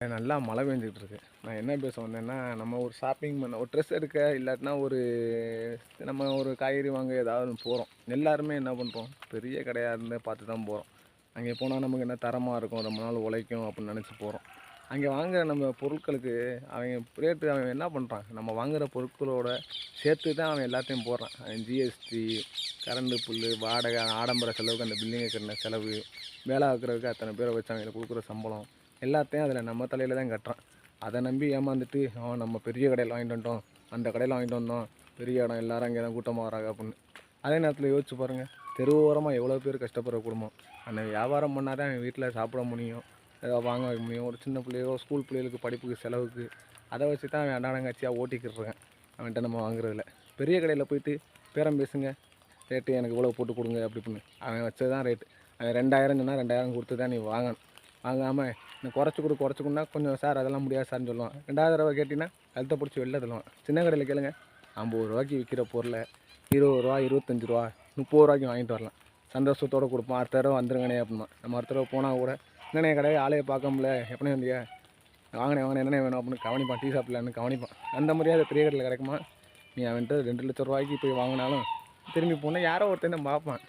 நல்லா மழை பெஞ்சிட்டு இருக்கு நான் என்ன பேச வந்தேன்னா நம்ம ஒரு ஷாப்பிங் பண்ண ஒரு ட்ரெஸ் எடுக்க இல்லாட்டினா ஒரு நம்ம ஒரு காய்கறி வாங்க ஏதாவது போகிறோம் எல்லாருமே என்ன பண்ணுறோம் பெரிய கடையாக இருந்து பார்த்து தான் போகிறோம் அங்கே போனால் நமக்கு என்ன தரமாக இருக்கும்? ரொம்ப நாள் உழைக்கும் அப்படின்னு நினச்சி போகிறோம் அங்கே வாங்குற நம்ம பொருட்களுக்கு அவங்க ரேட்டு அவன் என்ன பண்ணுறான் நம்ம வாங்குகிற பொருட்களோட சேர்த்து தான் அவன் எல்லாத்தையும் போடுறான் அவன் ஜிஎஸ்டி கரண்டு புல் வாடகை ஆடம்பர செலவுக்கு அந்த பில்டிங் கட்டின செலவு வேலை வைக்கிறதுக்கு அத்தனை பேரை வச்சு அவங்களுக்கு கொடுக்குற சம்பளம். எல்லாத்தையும் அதில் நம்ம தலையில் தான் கட்டுறான். அதை நம்பி ஏமாந்துட்டு அவன் நம்ம பெரிய கடையில் வாங்கிட்டு வந்துட்டோம். அந்த கடையில் வாங்கிட்டு வந்தோம். பெரிய இடம். எல்லாரும் அங்கே தான் கூட்டமாக வராங்க அப்படின்னு. அதே நேரத்தில் யோசிச்சு பாருங்கள் தெரு ஓரமாக எவ்வளோ பேர் கஷ்டப்படுற குடும்பம். அந்த வியாபாரம் பண்ணால் தான் அவன் வீட்டில் சாப்பிட முடியும். ஏதோ வாங்க வைக்க முடியும். ஒரு சின்ன பிள்ளையோ ஸ்கூல் பிள்ளைகளுக்கு படிப்புக்கு செலவுக்கு. அதை வச்சு தான் அவன் அண்டாடங்காட்சியாக ஓட்டிக்கிட்டுருக்கேன் அவன்கிட்ட நம்ம வாங்குறதில்ல. பெரிய கடையில் போயிட்டு பேரம் பேசுங்க. ரேட்டு எனக்கு இவ்வளோ போட்டு கொடுங்க அப்படி பண்ணு அவன் வச்சது தான் ரேட்டு அவன் ரெண்டாயிரம் சொன்னால் ரெண்டாயிரம் கொடுத்து தான் நீ வாங்கணும். வாங்காமல் நான் குறைச்சி கொடு குறைச்சி கொடுனா கொஞ்சம் சார் அதெல்லாம் முடியாது சார்னு சொல்லுவான். ரெண்டாவது தடவை கேட்டிங்கன்னா அழுத்த பிடிச்சி வெளில தள்ளுவான். சின்ன கடையில் கேளுங்க. ஐம்பது ரூபாய்க்கு விற்கிற பொருளை இருபது ரூபா இருபத்தஞ்சி ரூபா முப்பது ரூபாய்க்கு வாங்கிட்டு வரலாம். சந்தோஷத்தோடு கொடுப்பான் அடுத்த தடவை வந்துருங்கண்ணே அப்படின்னா. நம்ம அடுத்த தடவை போனால் கூட என்னண்ணே கடையை ஆளையை பார்க்க முடியல. எப்பனே வந்தியா வாங்கினே வாங்கினே என்னண்ணே வேணும் அப்படின்னு கவனிப்பான். டீ சாப்பிடலான்னு கவனிப்பான். அந்த மாதிரியாவது பெரிய கடையில் கிடைக்குமா? நீ அவன்கிட்ட ரெண்டு லட்ச ரூபாய்க்கு போய் வாங்கினாலும் திரும்பி போனால் யாரோ ஒருத்தன் பார்ப்பான்.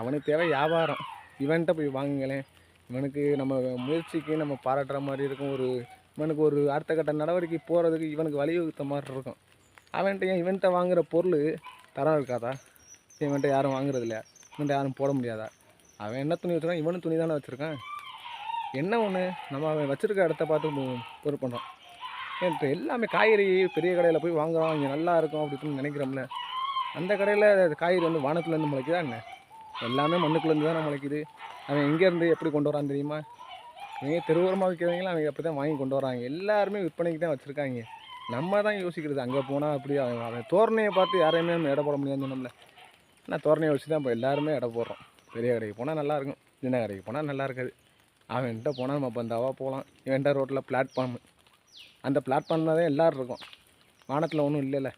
அவனுக்கு தேவை வியாபாரம். இவன்கிட்ட போய் வாங்குங்களேன். இவனுக்கு நம்ம முயற்சிக்கு நம்ம பாராட்டுற மாதிரி இருக்கும். ஒரு இவனுக்கு ஒரு அடுத்த கட்ட நடவடிக்கை போகிறதுக்கு இவனுக்கு வழிவகுத்த மாதிரி இருக்கும். அவன்கிட்ட ஏன் இவன்கிட்ட வாங்குகிற பொருள் தரம் இருக்காதா? இவன்கிட்ட யாரும் வாங்குறது இல்லையா? இவன்கிட்ட யாரும் போட முடியாதா? அவன் என்ன துணி வச்சுருக்கான்? இவனும் துணி தானே வச்சுருக்கான். என்ன ஒன்று நம்ம அவன் வச்சுருக்க இடத்த பார்த்து பொருள் பண்ணுறோம் ஏன் இப்போ எல்லாமே காய்கறி பெரிய கடையில் போய் வாங்குறோம் இங்கே நல்லா இருக்கும் அப்படின்னு நினைக்கிறோம்ல. அந்த கடையில் காய்கறி வந்து வானத்துலேருந்து முளைக்குதா என்ன? எல்லாமே மண்ணுக்குள்ளேருந்து தானே முளைக்குது அவன் எங்கேருந்து எப்படி கொண்டு வரான் தெரியுமா? இவங்க தெருவோரமாக விற்கிறவங்களும் அவங்க அப்படி தான் வாங்கி கொண்டு வராங்க. எல்லாருமே விற்பனைக்கு தான் வச்சுருக்காங்க. நம்ம தான் யோசிக்கிறது அங்கே போனால் அப்படி அவன் அவன் தோரணையை பார்த்து யாரையுமே நம்ம எடை போட முடியாதுன்னு சொன்னோம்ல. ஆனால் தோரணையை வச்சு தான் இப்போ எல்லாருமே எடை போடுறோம். பெரிய கடைக்கு போனால் நல்லா இருக்கும் சின்ன கடைக்கு போனால் நல்லா இருக்காது. அவன்கிட்ட போனால் நம்ம பந்தாவாக போகலாம் இவன்கிட்ட ரோட்டில் பிளாட்ஃபார்ம். அந்த பிளாட்ஃபார்மில் தான் எல்லோரும் இருக்கும். வானத்தில் ஒன்றும் இல்லைல்ல.